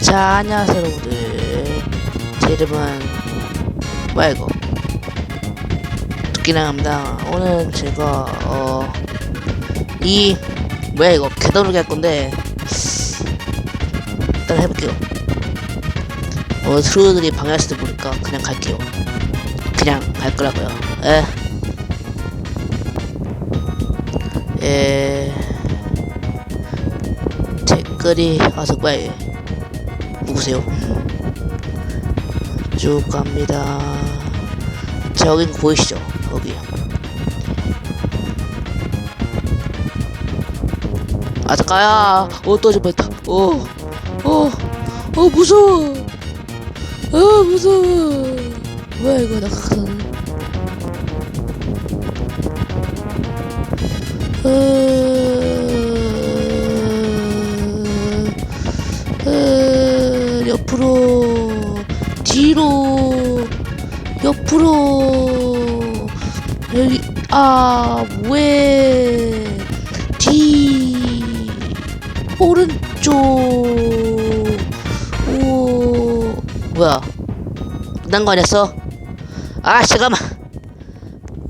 자, 안녕하세요, 여러분들. 제 이름은, 뭐야, 이거. 두끼랑 합니다. 오늘 제가, 어, 이, 뭐야, 이거. 오르기 할 건데, 일단 해볼게요. 어, 트루들이 수도 모르니까 그냥 갈게요. 그냥 갈 거라고요. 에. 에. 댓글이 뭐야, 얘. 누구세요? 쭉 갑니다. 저기 보이시죠? 거기. 아 잠깐야. 어 떨어질 뻔했다. 어, 어, 어 무서워. 어 무서워. 뭐야 이거 낙하산. 어, 옆으로 여기 아왜뒤 오른쪽 오 뭐야 끝난 거 아니었어? 아 잠깐만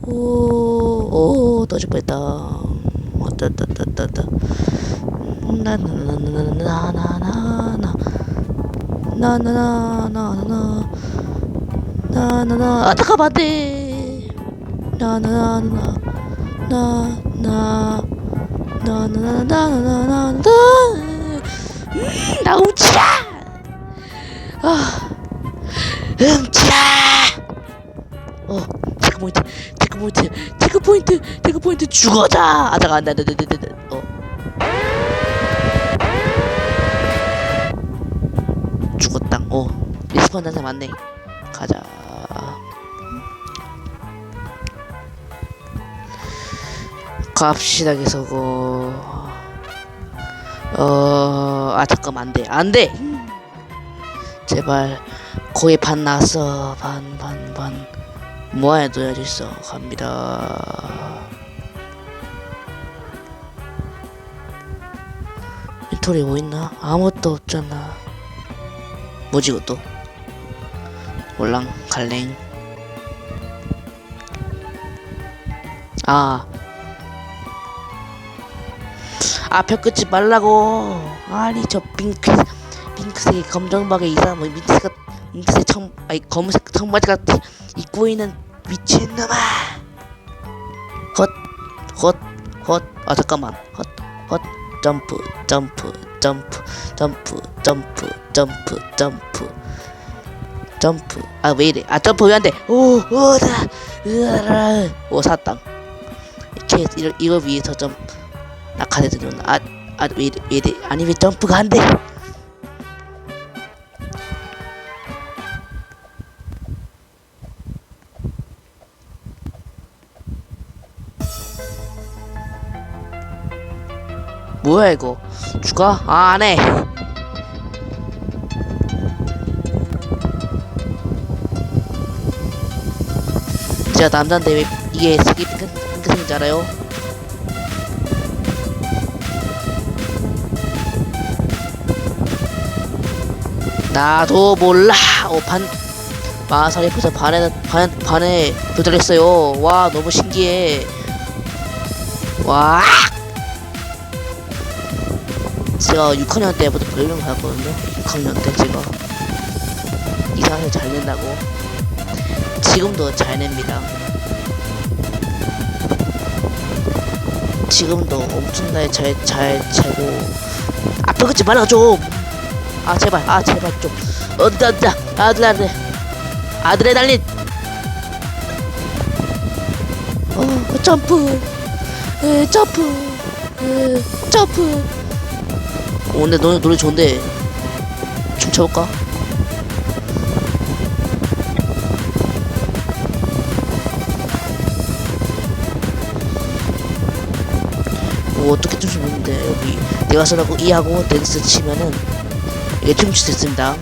오오 떠질 뻔했다 왔다다다다다 나나나나나나나나 나나나나나 나 나나나 아 잠깐만 안돼 나나나나 나나 나나나나나나나 나 훔치라 아 훔치라 어 체크 포인트 체크 포인트 체크 포인트 체크 포인트 죽어자 아 잠깐 안돼 안돼 안돼 어 죽었당 어 리스폰 단사 맞네 가자 갑시다 계속 어아 잠깐만 안돼 안돼! 제발 거의 반 나왔어. 반 반반. 모아야 넣어야지 있어. 갑니다. 인터리 뭐 있나? 아무것도 없잖아. 뭐지 이것도? 올랑 갈랭. 아 앞에 끄지 말라고 아니 저 핑크 핑크색의 검정박에 이상 뭐 민트색 민트색 청 아니 검은색 청바지 같은 입고 있는 미친놈아 헛헛헛아 잠깐만 헛헛 점프 점프 점프 점프 점프 점프 점프 점프 아 왜 이래 아 점프 왜 안돼 오오다 으아 오 사땅 이렇게 이거, 위에서 좀 낙하대들은 아 아왜 이래 왜 이래? 아니 왜 점프가 안 돼? 뭐야 이거? 죽어? 아 안해. 제가 남자인데 왜 이게 색이 핑크, 핑크색인 줄 알아요? 나도 몰라 오반 마사리 포자 반에 반 반에 도달했어요 와 너무 신기해 와 제가 6학년 때부터 별명 받았거든요 6학년 때 제가 이상하게 잘 낸다고 지금도 잘 냅니다. 지금도 엄청나게 잘, 잘. 앞에 긋지 말아, 좀! 아, 제발, 아, 제발 좀. 어, 나, 나, 아들, 아들. 아드레날린! 어, 점프. 에, 점프. 에, 점프. 오늘 노래, 노래 좋은데. 춤춰볼까? 뭐 어떻게 춤을 추는데 여기 네가서라고 이하고 댄스 치면은 이게 수 있습니다.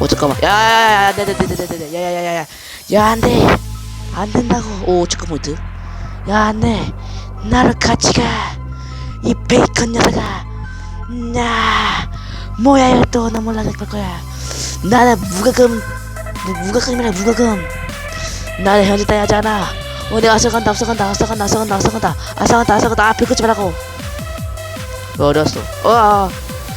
오 잠깐만 야야야야 네네네네네 야야야야야 야 안돼 안 된다고 오 체크 포인트 야 안돼 나를 같이 가이 베이컨 녀석아 나 뭐야 이거 또 너무 올라갈 거야 나는 무과금 무, 무과금이라 무과금 나는 현재 따야 하잖아 어 내가 앞서간다 앞서간다 앞서간다 앞서간다 앞서간다 앞서간다 앞서간다 앞에 끄지 말라고 어렸어 와아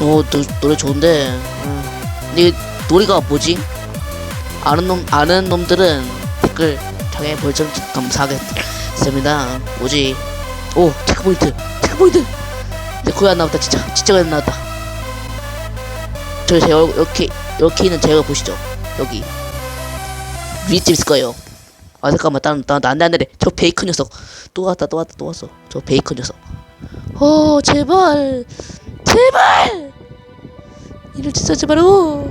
오 노, 노래 좋은데 응. 근데 이 노래가 뭐지? 아는 놈 아는 놈들은 댓글 장에 벌점 감사하겠습니다. 뭐지? 오 체크포인트 체크포인트. 근데 거의 안 나왔다 진짜 진짜 거의 안 나왔다. 저기 제 얼- 이렇게 이렇게 있는 제가 보시죠 여기 위집 있을 거예요. 아 잠깐만 나나 안 돼 안 돼 저 베이컨 녀석 또 왔다 또 왔다 또 왔어 저 베이컨 녀석. 어 제발 제발! 이럴 진짜 제발오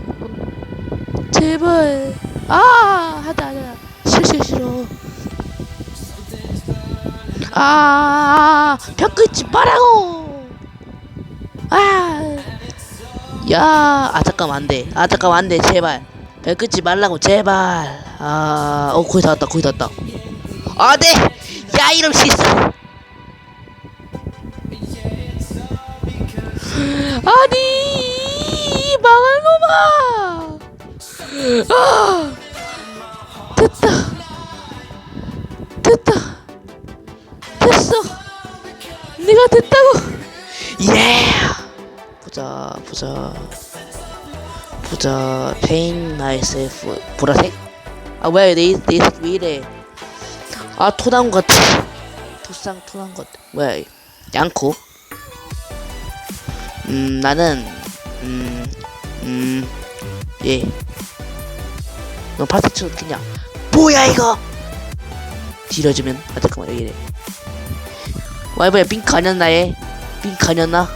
제발. 아 하다 하다. 싫어 싫어. 아벽 끊지 말라고! 아 야 아 잠깐만 안 돼. 아 잠깐만 안 돼. 제발. 벽 끊지 말라고 제발. 아 어 거의 다 왔다 거의 다 왔다. 아 네. 야 이름 실수 아니 망할 놈아! 아 됐다. 됐다. 됐어. 네가 됐다고. 예 보자 보자. 보자. 페인 마이셀프 보라색? 아 뭐야 내, 내색왜 이래? 아 토나온 것 같아. 토상 토나온 것 같아. 뭐야 이. 양코 음 나는 음, 음음 예. 너 파스트 쳐 그냥 뭐야 이거? 뒤려주면 아 잠깐만 왜 이래 와이버야 핑크 아니었나 얘? 핑크 아니었나?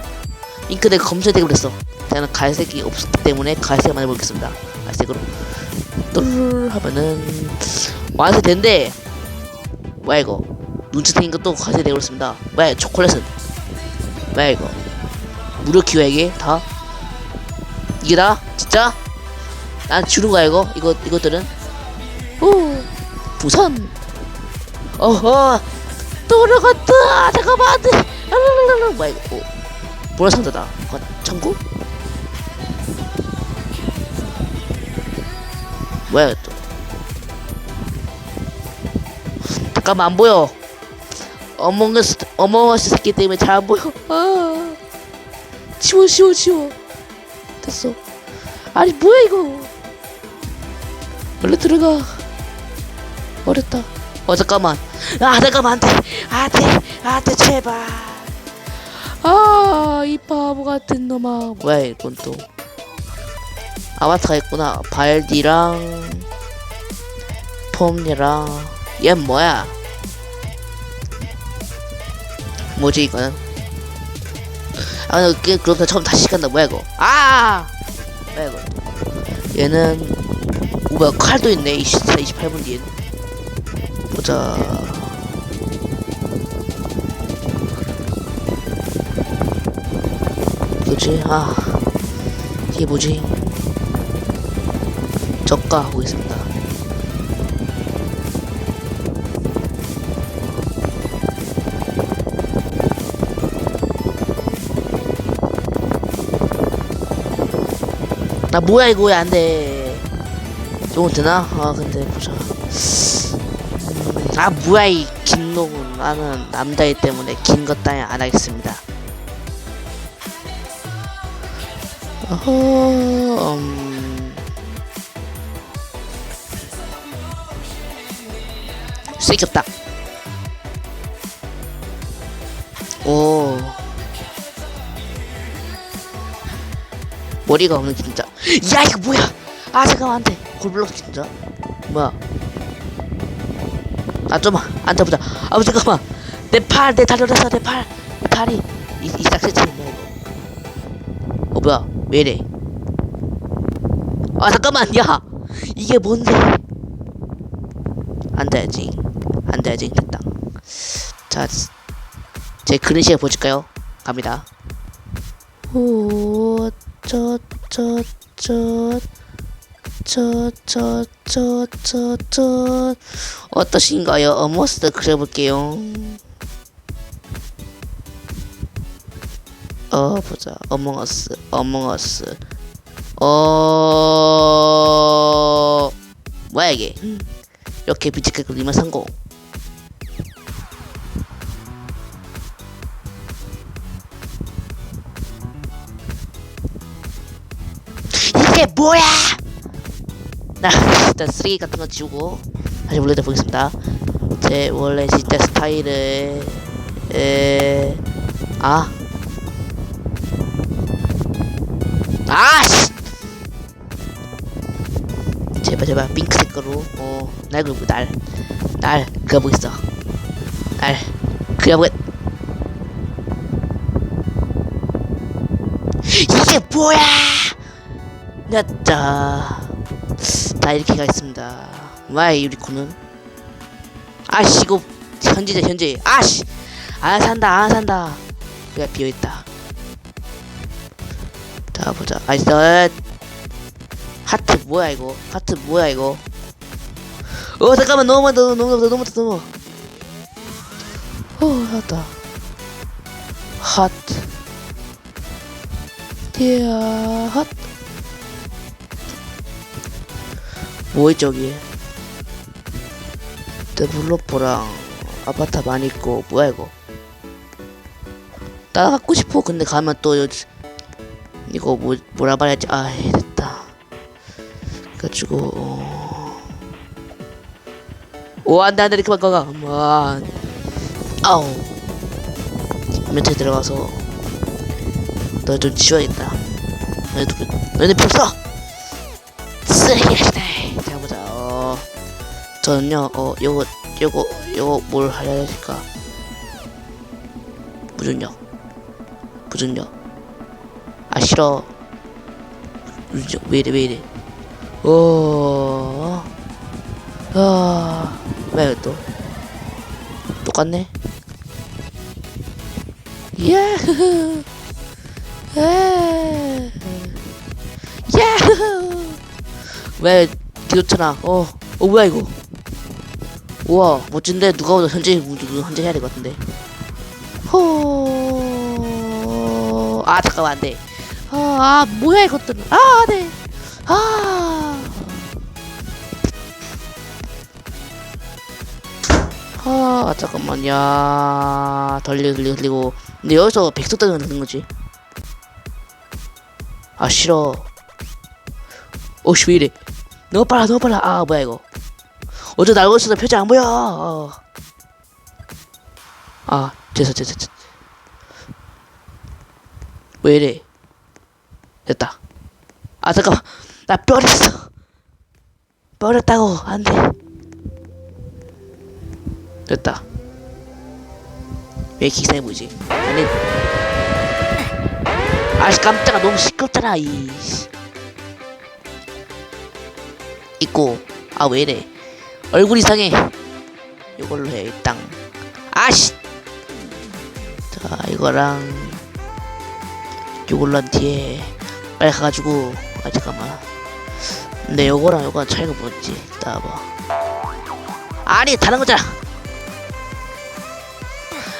핑크 내가 검색되고 그랬어. 저는 갈색이 없었기 때문에 갈색만 해보겠습니다. 갈색으로. 뚜르르 하면은 완성된대 뭐야 이거? 눈치 생긴 것도 갈색 되고 그랬습니다. 뭐야 초콜릿은? 뭐야 이거 무료 이게 다. 이게 다? 진짜? 난 주는 거야 이거. 이거 이것들은. 오 부산. 어허. 돌아갔다. 잠깐만. 뭐야 이거. 오. 보라 상자다. 어, 천국? 뭐야 또. 잠깐만 안 보여. 어몽어스 어몽어스 새끼 때문에 잘 안 보여. 아 치워 치워 치워. 됐어. 아니 뭐야 이거? 원래 들어가. 어렸다. 어 잠깐만. 아 잠깐만 안돼. 안돼 안돼 제발. 아이 바보 같은 놈아. 뭐야 이건 또. 아바타가 있구나. 발디랑 폼이랑. 얘 뭐야? 뭐지 이거는 아 근데 그럼 다 처음 다시 간다. 뭐야 이거? 아! 뭐야 이거? 얘는 오 뭐야 칼도 있네. 24, 28분 뒤엔. 보자. 뭐지? 아 이게 뭐지? 저가 보겠습니다 나 뭐야 이거 왜 안돼? 조금 되나? 아 근데 보자. 음, 아 뭐야 이긴 놈은 나는 남자이기 때문에 긴 것 따위 안 하겠습니다. 어허 음... 쓰이겹다. 오. 머리가 없는 진짜 야 이거 뭐야? 아 잠깐만 안돼. 골블럭 진짜? 뭐야? 아 좀만 앉아보자. 아 잠깐만. 내팔내 다리 올랐어 내팔 팔이 이, 이 싹스치 뭐야 이거? 어 뭐야? 왜 이래? 아 잠깐만 야! 이게 뭔데? 앉아야지 앉아야지 됐다. 자제 시간 보실까요? 갑니다. 오저저 저저저저저 어떠신가요? 어머스드 그려볼게요. 어 보자. 어몽어스, 어몽어스. 어 뭐야 이게? 이렇게 비치게 그리면 성공. 이게 뭐야? 나 일단 쓰레기 같은 거 지우고 다시 원래대로 보겠습니다. 제 원래 진짜 스타일은 에... 아. 아씨! 제발 제발 핑크 색깔로. 어 날 그리고 날날 그려보겠어. 날 그려보겠. 이게 뭐야 야자 다 이렇게 가겠습니다. 와이 유리코는 아씨 이거 현재자 현재 아씨. 안 산다 안 산다. 왜 비어있다. 자 보자. 아이스 하트 뭐야 이거? 하트 뭐야 이거? 어 잠깐만. 너무 많다. 너무 많다. 너무 너무 어 나왔다. 하트. 디아 하트 뭐 있죠 여기? 데블로퍼랑 아바타 많이 있고 뭐야 이거? 따라가고 싶어. 근데 가면 또 요, 이거 뭐 뭐라 말해야지? 아 됐다. 그래가지고 어... 오 안돼 안돼. 이렇게 바꿔가. 그만 아우. 멘트에 들어가서 너좀 치워야겠다. 너네 너네 필요 어 저는요 어 요거 요거 요거 뭘 해야 될까? 무중력. 무중력. 아 싫어. 무중력. 왜 이래 왜 이래? 어, 어아왜 또? 똑같네? 야흐 에 야흐 왜 뒤좋잖아 어, 어 뭐야 이거 우와 멋진데 누가 오도 현재 현재 해야 될 것 같은데 호 아 잠깐만 안돼 아, 아 뭐야 이것들은 아 안돼 아 아, 잠깐만, 야, 덜리, 흘리, 흘리고. 근데 여기서 백석 때문에 되는 거지. 아, 싫어. 오씨, 왜 이래. 너무 빨라, 너무 빨라. 아, 뭐야, 이거. 어제 날고 있어서 표정 안 보여. 어. 아, 됐어, 됐어, 됐어. 왜 이래. 됐다. 아, 잠깐만. 나 뼈렸어. 뼈렸다고. 안 돼. 됐다. 왜 이상해 보이지? 아니. 아씨, 깜짝아. 너무 시끄럽잖아, 이. 있고. 아, 왜 이래. 얼굴 이상해. 이걸로 해, 일단. 아씨! 자, 이거랑. 요걸로 한 뒤에. 빨리 가가지고. 아, 잠깐만. 근데 요거랑 요거랑 차이가 뭐지? 따봐. 아니, 다른 거잖아!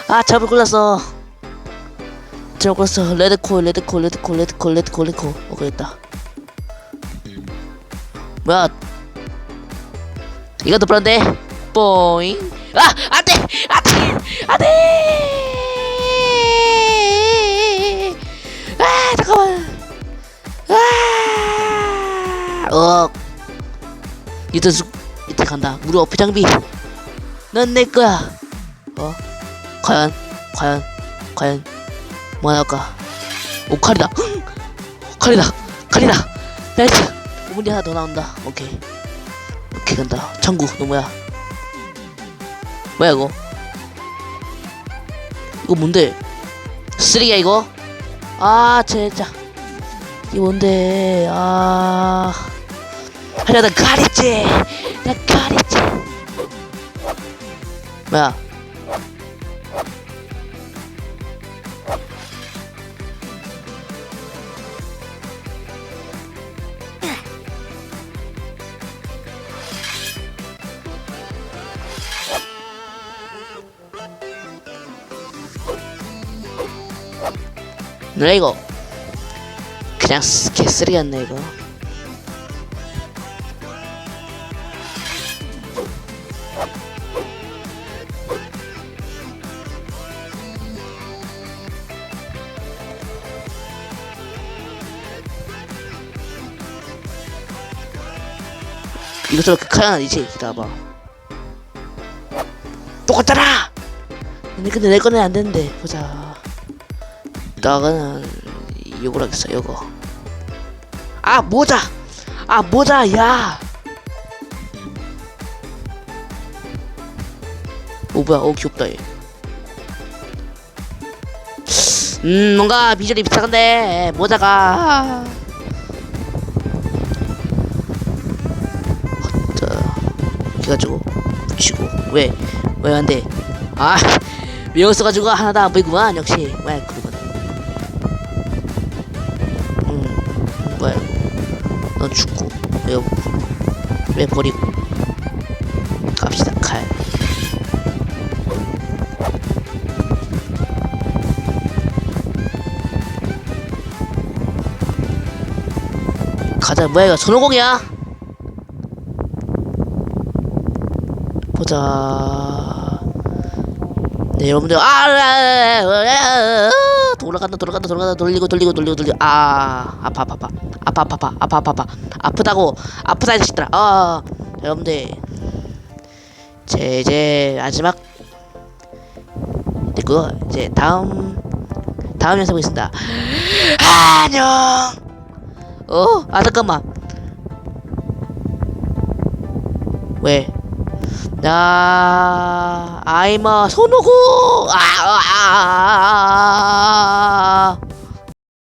아, 잘못 골랐어. 잘못 골랐어. 레드콜, 레드콜, 레드콜, 레드콜, 레드콜, 레드콜. 어, 그랬다. 뭐야, 이것도 불안데. 뽀잉. 아 안돼! 안돼! 안돼! 아 잠깐만. 아어 이때 수 이때 간다. 무료 어피 장비. 넌 내 거야. 어? 과연 과연 과연. 뭐 나올까? 오 칼이다. 칼이다. 칼이다. 나이스. 우물이 하나 더 나온다. 오케이 간다. 천국 너 뭐야? 뭐야 이거? 이거 뭔데? 쓰레기야 이거? 아 진짜 이게 뭔데? 아. 하려 나 가리지. 나 가리지. 뭐야 너 이거. 그냥 쓰- 개쓰레기였네 이거. 이것저것 극한 아니지 기다려봐. 똑같잖아 근데 근데 내 거는 안 되는데 보자 나는 요걸 하겠어 요거 아 모자 아 모자 야 오, 뭐야, 오, 귀엽다, 얘. 음, 뭔가 비주얼이 비슷한데, 모자가. 자, 이렇게 가지고, 붙이고, 왜, 왜 안 돼? 아, 외워 써가지고 하나도 안 보이구만, 역시. 왜, 그러면. 음, 넌 죽고, 왜, 왜 버리고. 갑시다, 칼. 가자, 뭐야, 이거 손오공이야? 보자. 네, 여러분들, 아, 아, 아, 아, 아, 돌아간다, 돌아간다, 돌아간다, 돌리고, 돌리고, 돌리고, 돌리고, 아, 아파, 아파, 아파, 아파, 아파, 아파, 아파, 아파, 아파, 아프다고, 아프다, 이 자식들아, 아, 여러분들, 제, 이제, 마지막, 됐고, 이제, 다음, 다음 영상 보겠습니다. 안녕! 어? 아 잠깐만 왜? 나 아이마 손오고 아, 아, 아, 아, 아, 아, 아.